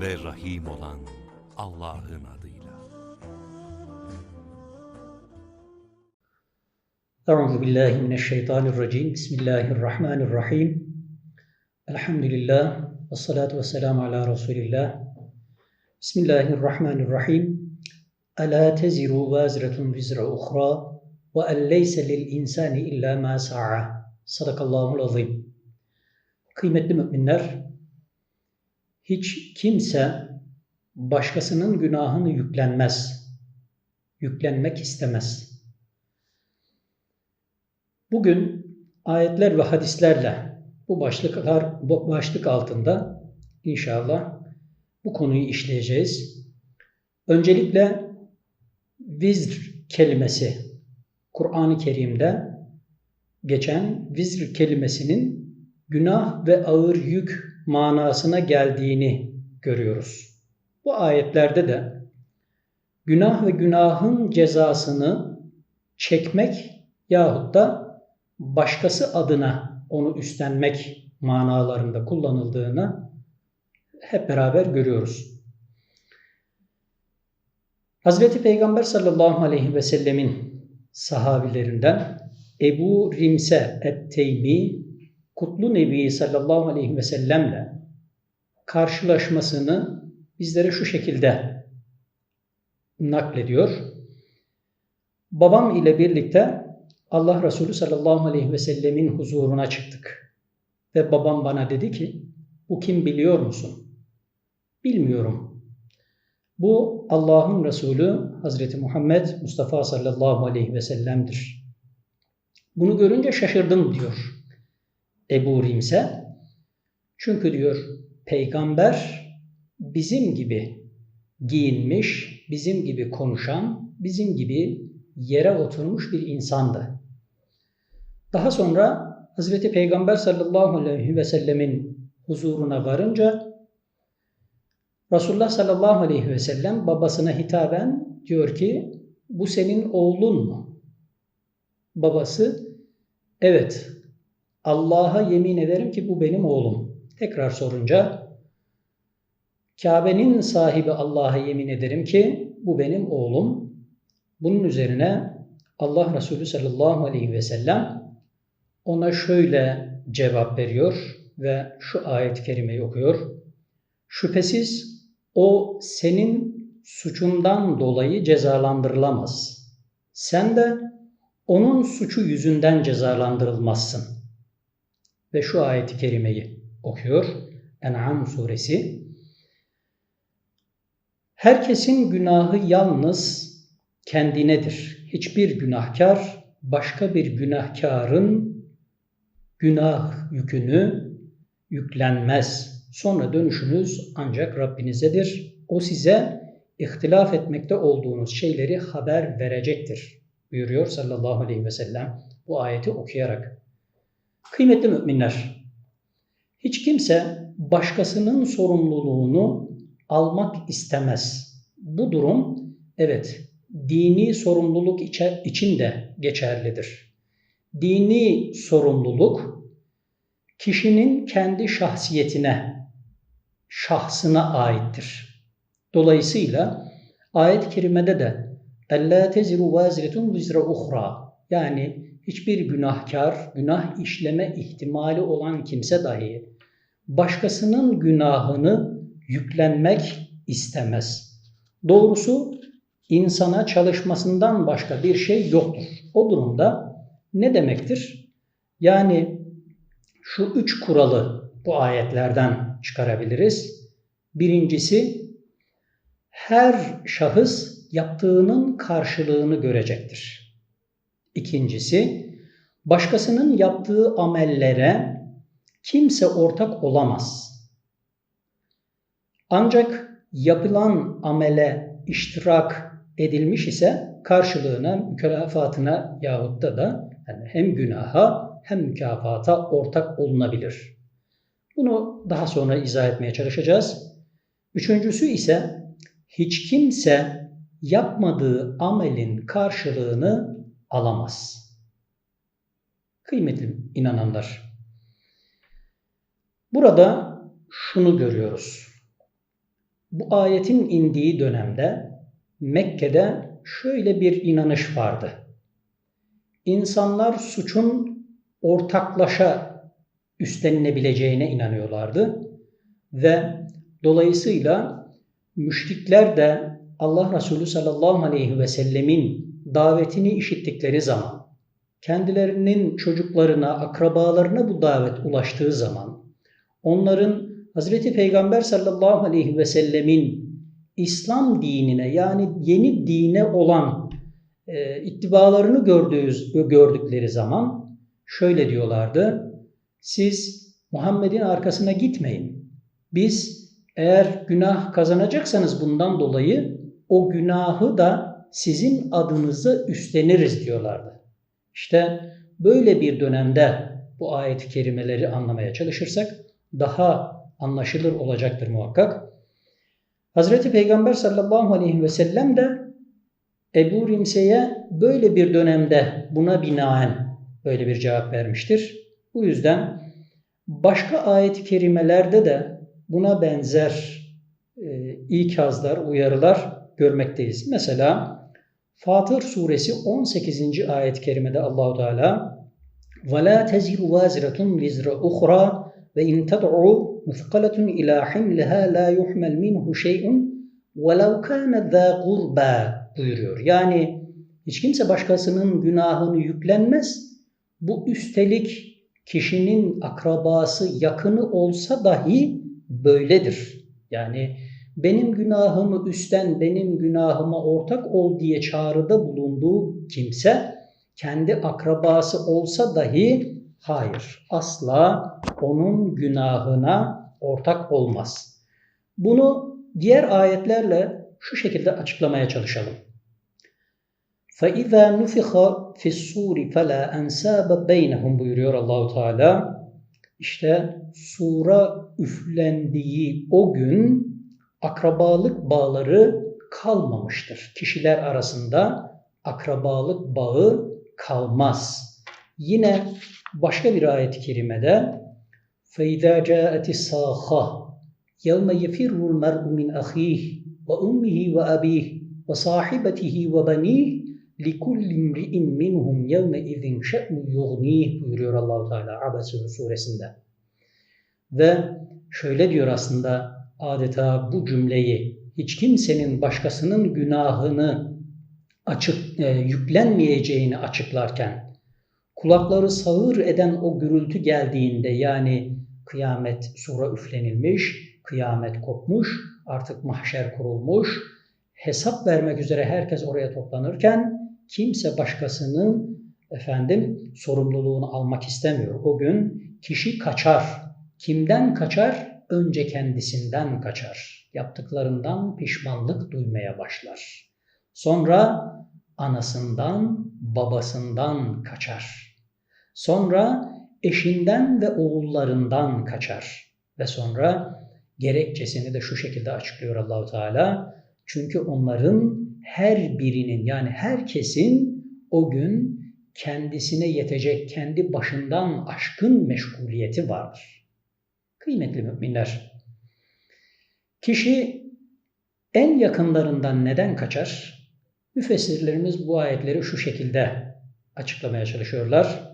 ve Rahim olan Allah'ın adıyla. Euzu billahi mineşşeytanirracim. Bismillahirrahmanirrahim. Elhamdülillah ve salatu ve selamu ala Resulillah. Bismillahirrahmanirrahim. Ela teziru vaziretun vizra ukhra ve en leyse lil insani illa ma sa'a. Sadakallahul azim. Kıymetli müminler, hiç kimse başkasının günahını yüklenmez. Yüklenmek istemez. Bugün ayetler ve hadislerle bu başlıklar bu başlık altında inşallah bu konuyu işleyeceğiz. Öncelikle vizr kelimesi Kur'an-ı Kerim'de geçen vizr kelimesinin günah ve ağır yük manasına geldiğini görüyoruz. Bu ayetlerde de günah ve günahın cezasını çekmek yahut da başkası adına onu üstlenmek manalarında kullanıldığını hep beraber görüyoruz. Hazreti Peygamber sallallahu aleyhi ve sellemin sahabilerinden Ebu Rimse et-Teymi Kutlu Nebi sallallahu aleyhi ve sellemle karşılaşmasını bizlere şu şekilde naklediyor. Babam ile birlikte Allah Resulü sallallahu aleyhi ve sellemin huzuruna çıktık. Ve babam bana dedi ki, bu kim biliyor musun? Bilmiyorum. Bu Allah'ın Resulü Hazreti Muhammed Mustafa sallallahu aleyhi ve sellem'dir. Bunu görünce şaşırdım diyor Ebu Rimse. Çünkü diyor peygamber bizim gibi giyinmiş, bizim gibi konuşan, bizim gibi yere oturmuş bir insandı. Daha sonra Hazreti Peygamber sallallahu aleyhi ve sellemin huzuruna varınca Resulullah sallallahu aleyhi ve sellem babasına hitaben diyor ki bu senin oğlun mu? Babası evet Allah'a yemin ederim ki bu benim oğlum. Tekrar sorunca Kabe'nin sahibi Allah'a yemin ederim ki bu benim oğlum. Bunun üzerine Allah Resulü sallallahu aleyhi ve sellem ona şöyle cevap veriyor ve şu ayet-i kerimeyi okuyor. Şüphesiz o senin suçundan dolayı cezalandırılamaz. Sen de onun suçu yüzünden cezalandırılmazsın. Ve şu ayeti kerimeyi okuyor. En'am suresi. Herkesin günahı yalnız kendinedir. Hiçbir günahkar başka bir günahkarın günah yükünü yüklenmez. Sonra dönüşünüz ancak Rabbinizedir. O size ihtilaf etmekte olduğunuz şeyleri haber verecektir. Buyuruyor sallallahu aleyhi ve sellem bu ayeti okuyarak. Kıymetli müminler, hiç kimse başkasının sorumluluğunu almak istemez. Bu durum evet dini sorumluluk için de geçerlidir. Dini sorumluluk kişinin kendi şahsiyetine, şahsına aittir. Dolayısıyla ayet-i kerimede de اَلَّا تَزِرُ وَازِرَةٌ وِزْرَ اُخْرَى Yani hiçbir günahkar, günah işleme ihtimali olan kimse dahi başkasının günahını yüklenmek istemez. Doğrusu insana çalışmasından başka bir şey yoktur. O durumda ne demektir? Yani şu üç kuralı bu ayetlerden çıkarabiliriz. Birincisi, her şahıs yaptığının karşılığını görecektir. İkincisi, başkasının yaptığı amellere kimse ortak olamaz. Ancak yapılan amele iştirak edilmiş ise karşılığına, mükafatına yahut da da yani hem günaha hem mükafata ortak olunabilir. Bunu daha sonra izah etmeye çalışacağız. Üçüncüsü ise hiç kimse yapmadığı amelin karşılığını alamaz. Kıymetli inananlar. Burada şunu görüyoruz. Bu ayetin indiği dönemde Mekke'de şöyle bir inanış vardı. İnsanlar suçun ortaklaşa üstlenilebileceğine inanıyorlardı ve dolayısıyla müşrikler de Allah Resulü sallallahu aleyhi ve sellemin davetini işittikleri zaman, kendilerinin çocuklarına, akrabalarına bu davet ulaştığı zaman, onların Hazreti Peygamber sallallahu aleyhi ve sellemin İslam dinine yani yeni dine olan e, ittibalarını gördüğü, gördükleri zaman şöyle diyorlardı. Siz Muhammed'in arkasına gitmeyin. Biz eğer günah kazanacaksanız bundan dolayı o günahı da sizin adınıza üstleniriz diyorlardı. İşte böyle bir dönemde bu ayet-i kerimeleri anlamaya çalışırsak daha anlaşılır olacaktır muhakkak. Hazreti Peygamber sallallahu aleyhi ve sellem de Ebu Rimse'ye böyle bir dönemde buna binaen böyle bir cevap vermiştir. Bu yüzden başka ayet-i kerimelerde de buna benzer e, ikazlar, uyarılar görmekteyiz. Mesela Fatır suresi 18. ayet-i kerimede Allahu Teala وَلَا تَزِرُ وَازِرَةٌ وِزْرَ اُخْرَى وَاِنْ تَدْعُوا مُثْقَلَةٌ اِلَى حِمْلِهَا لَا يُحْمَلْ مِنْهُ شَيْءٌ وَلَوْ كَانَ ذَا قُرْبَى buyuruyor. Yani hiç kimse başkasının günahını yüklenmez. Bu üstelik kişinin akrabası yakını olsa dahi böyledir. Yani benim günahımı üstten, benim günahıma ortak ol diye çağrıda bulunduğu kimse kendi akrabası olsa dahi hayır, asla onun günahına ortak olmaz. Bunu diğer ayetlerle şu şekilde açıklamaya çalışalım. فَاِذَا نُفِخَ فِي السُّورِ فَلَا اَنْسَابَ بَيْنَهُمْ buyuruyor Allahu Teala. İşte sura üflendiği o gün akrabalık bağları kalmamıştır. Kişiler arasında akrabalık bağı kalmaz. Yine başka bir ayet-i kerimede فَاِذَا جَاءَتِ السَّاخَةِ يَوْمَ يَفِرُّ الْمَرْءُ مِنْ أَخِيهِ وَأُمِّهِ وَأَبِيهِ وَصَاحِبَتِهِ وَبَنِيهِ لِكُلِّ امْرِئٍ مِّنْهُمْ يَوْمَئِذٍ شَأْنُ يُغْنِيهِ buyuruyor Allahu Teala Abese suresinde. Ve şöyle diyor aslında adeta bu cümleyi hiç kimsenin başkasının günahını açık e, yüklenmeyeceğini açıklarken kulakları sağır eden o gürültü geldiğinde yani kıyamet sura üflenilmiş, kıyamet kopmuş, artık mahşer kurulmuş, hesap vermek üzere herkes oraya toplanırken kimse başkasının efendim sorumluluğunu almak istemiyor. O gün kişi kaçar. Kimden kaçar? Önce kendisinden kaçar. Yaptıklarından pişmanlık duymaya başlar. Sonra anasından, babasından kaçar. Sonra eşinden ve oğullarından kaçar. Ve sonra gerekçesini de şu şekilde açıklıyor Allahu Teala. Çünkü onların her birinin yani herkesin o gün kendisine yetecek kendi başından aşkın meşguliyeti vardır. Kıymetli müminler, kişi en yakınlarından neden kaçar? Müfessirlerimiz bu ayetleri şu şekilde açıklamaya çalışıyorlar.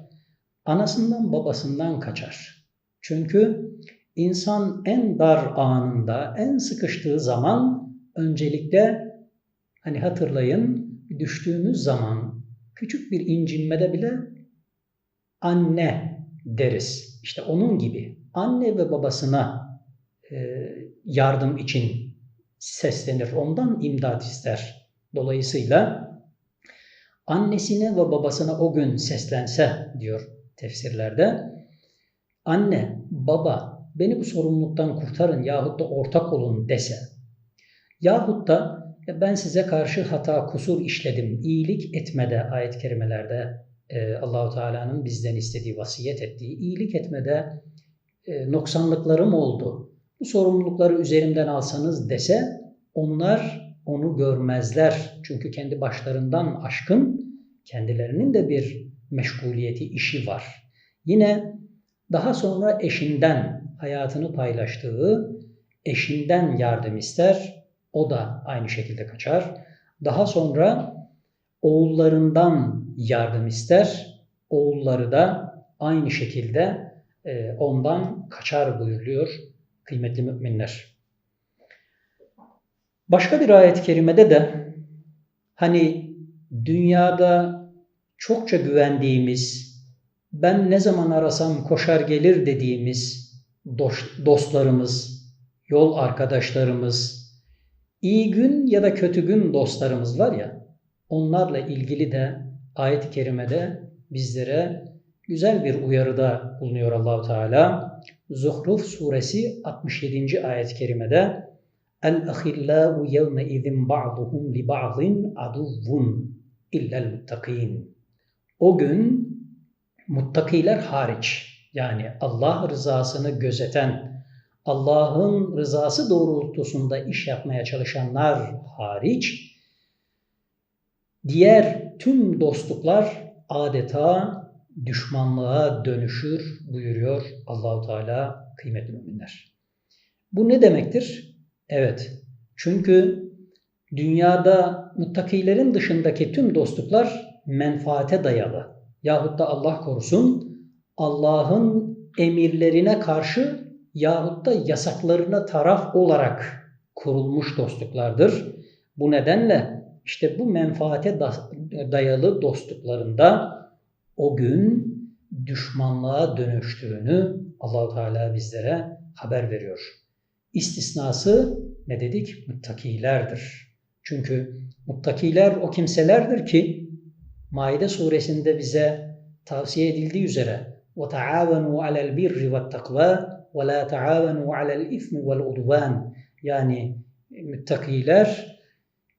Anasından babasından kaçar. Çünkü insan en dar anında, en sıkıştığı zaman öncelikle hani hatırlayın düştüğümüz zaman küçük bir incinmede bile anne deriz. İşte onun gibi anne ve babasına e, yardım için seslenir. Ondan imdat ister. Dolayısıyla annesine ve babasına o gün seslense diyor tefsirlerde. Anne, baba beni bu sorumluluktan kurtarın yahut da ortak olun dese. Yahut da ben size karşı hata, kusur işledim, iyilik etmede ayet-i kerimelerde e, Allahu Teala'nın bizden istediği, vasiyet ettiği iyilik etmede e, noksanlıklarım oldu. Bu sorumlulukları üzerimden alsanız dese onlar onu görmezler. Çünkü kendi başlarından aşkın kendilerinin de bir meşguliyeti, işi var. Yine daha sonra eşinden hayatını paylaştığı, eşinden yardım ister. O da aynı şekilde kaçar. Daha sonra oğullarından yardım ister. Oğulları da aynı şekilde ondan kaçar buyuruyor kıymetli müminler. Başka bir ayet-i kerimede de hani dünyada çokça güvendiğimiz, ben ne zaman arasam koşar gelir dediğimiz dostlarımız, yol arkadaşlarımız, iyi gün ya da kötü gün dostlarımız var ya, onlarla ilgili de ayet-i kerimede bizlere güzel bir uyarıda bulunuyor Allahu Teala. Zuhruf suresi 67. ayet-i kerimede El-ahillâhu yevme izin ba'duhum li ba'din aduvvun illel muttakin. O gün muttakiler hariç yani Allah rızasını gözeten, Allah'ın rızası doğrultusunda iş yapmaya çalışanlar hariç diğer tüm dostluklar adeta düşmanlığa dönüşür buyuruyor Allahu Teala kıymetli müminler. Bu ne demektir? Evet. Çünkü dünyada muttakilerin dışındaki tüm dostluklar menfaate dayalı. Yahut da Allah korusun Allah'ın emirlerine karşı yahut da yasaklarına taraf olarak kurulmuş dostluklardır. Bu nedenle işte bu menfaate dayalı dostluklarında o gün düşmanlığa dönüştüğünü Allahu Teala bizlere haber veriyor. İstisnası ne dedik? Muttakilerdir. Çünkü muttakiler o kimselerdir ki Maide suresinde bize tavsiye edildiği üzere وَتَعَاوَنُوا عَلَى الْبِرِّ وَالتَّقْوَى وَلَا تَعَاوَنُوا عَلَى الْاِثْمِ وَالْعُدْوَانِ Yani müttakiler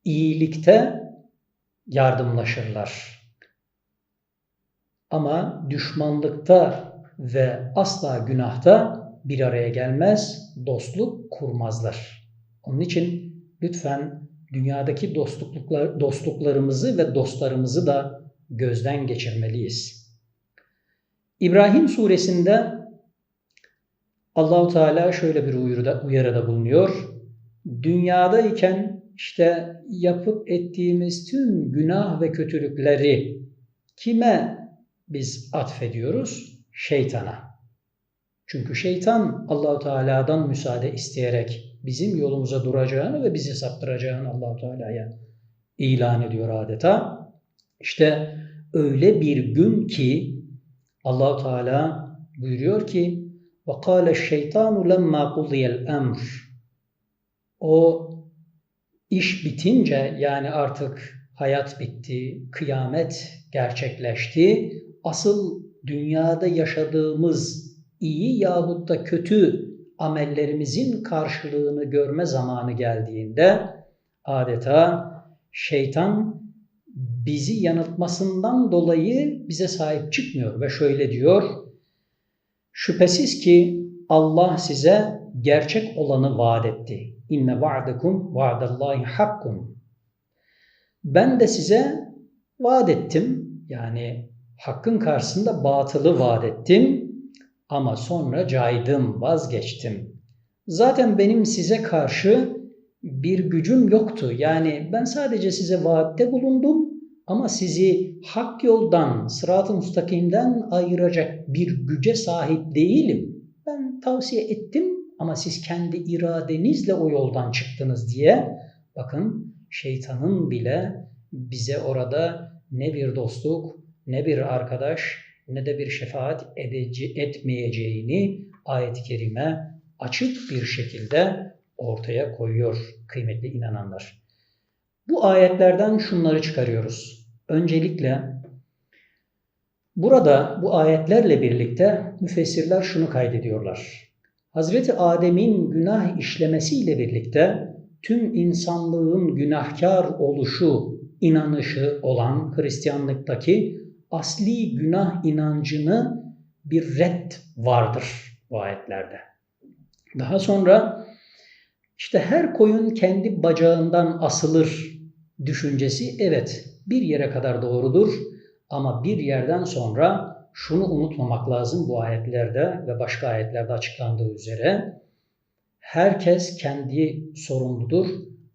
iyilikte yardımlaşırlar. Ama düşmanlıkta ve asla günahta bir araya gelmez, dostluk kurmazlar. Onun için lütfen dünyadaki dostluklar, dostluklarımızı ve dostlarımızı da gözden geçirmeliyiz. İbrahim suresinde Allahu Teala şöyle bir uyarıda, uyarıda bulunuyor. Dünyadayken işte yapıp ettiğimiz tüm günah ve kötülükleri kime biz atfediyoruz? Şeytana. Çünkü şeytan Allahu Teala'dan müsaade isteyerek bizim yolumuza duracağını ve bizi saptıracağını Allahu Teala'ya ilan ediyor adeta. İşte öyle bir gün ki Allahu Teala buyuruyor ki وَقَالَ الشَّيْطَانُ لَمَّا قُضِيَ الْأَمْرِ O iş bitince yani artık hayat bitti, kıyamet gerçekleşti. Asıl dünyada yaşadığımız iyi yahut da kötü amellerimizin karşılığını görme zamanı geldiğinde adeta şeytan bizi yanıltmasından dolayı bize sahip çıkmıyor ve şöyle diyor. Şüphesiz ki Allah size gerçek olanı vaat etti. İnne va'dekum va'dallahi hakkun. Ben de size vaat ettim. Yani hakkın karşısında batılı vaat ettim. Ama sonra caydım, vazgeçtim. Zaten benim size karşı bir gücüm yoktu. Yani ben sadece size vaatte bulundum ama sizi hak yoldan, sırat-ı müstakimden ayıracak bir güce sahip değilim. Ben tavsiye ettim ama siz kendi iradenizle o yoldan çıktınız diye bakın şeytanın bile bize orada ne bir dostluk, ne bir arkadaş, ne de bir şefaat edece, etmeyeceğini ayet-i kerime açık bir şekilde ortaya koyuyor kıymetli inananlar. Bu ayetlerden şunları çıkarıyoruz. Öncelikle burada bu ayetlerle birlikte müfessirler şunu kaydediyorlar. Hazreti Adem'in günah işlemesiyle birlikte tüm insanlığın günahkar oluşu inanışı olan Hristiyanlıktaki asli günah inancını bir red vardır bu ayetlerde. Daha sonra işte her koyun kendi bacağından asılır düşüncesi evet bir yere kadar doğrudur ama bir yerden sonra şunu unutmamak lazım bu ayetlerde ve başka ayetlerde açıklandığı üzere herkes kendi sorumludur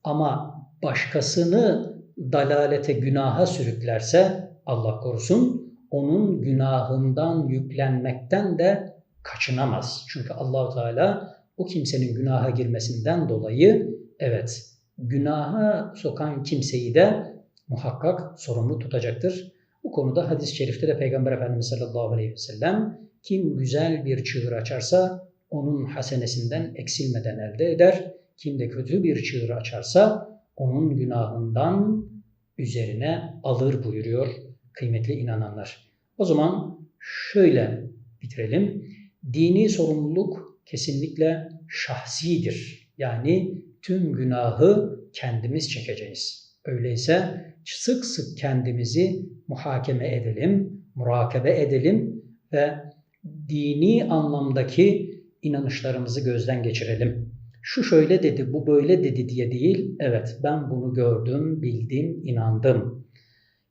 ama başkasını dalalete, günaha sürüklerse Allah korusun onun günahından yüklenmekten de kaçınamaz. Çünkü Allahu Teala o kimsenin günaha girmesinden dolayı evet günaha sokan kimseyi de muhakkak sorumlu tutacaktır. Bu konuda hadis-i şerifte de Peygamber Efendimiz sallallahu aleyhi ve sellem kim güzel bir çığır açarsa onun hasenesinden eksilmeden elde eder. Kim de kötü bir çığır açarsa onun günahından üzerine alır buyuruyor kıymetli inananlar. O zaman şöyle bitirelim. Dini sorumluluk kesinlikle şahsidir. Yani tüm günahı kendimiz çekeceğiz. Öyleyse sık sık kendimizi muhakeme edelim, murakabe edelim ve dini anlamdaki inanışlarımızı gözden geçirelim. Şu şöyle dedi, bu böyle dedi diye değil. Evet ben bunu gördüm, bildim, inandım.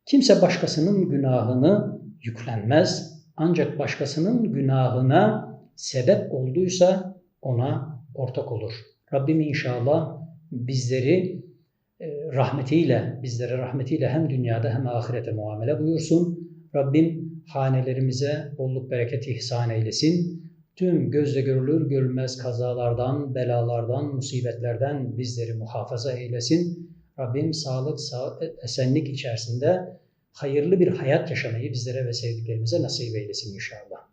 Kimse başkasının günahını yüklenmez. Ancak başkasının günahına sebep olduysa ona ortak olur. Rabbim inşallah bizleri e, rahmetiyle, bizlere rahmetiyle hem dünyada hem ahirete muamele buyursun. Rabbim hanelerimize bolluk bereket ihsan eylesin. Tüm gözle görülür görülmez kazalardan, belalardan, musibetlerden bizleri muhafaza eylesin. Rabbim sağlık, sağ, esenlik içerisinde hayırlı bir hayat yaşamayı bizlere ve sevdiklerimize nasip eylesin inşallah.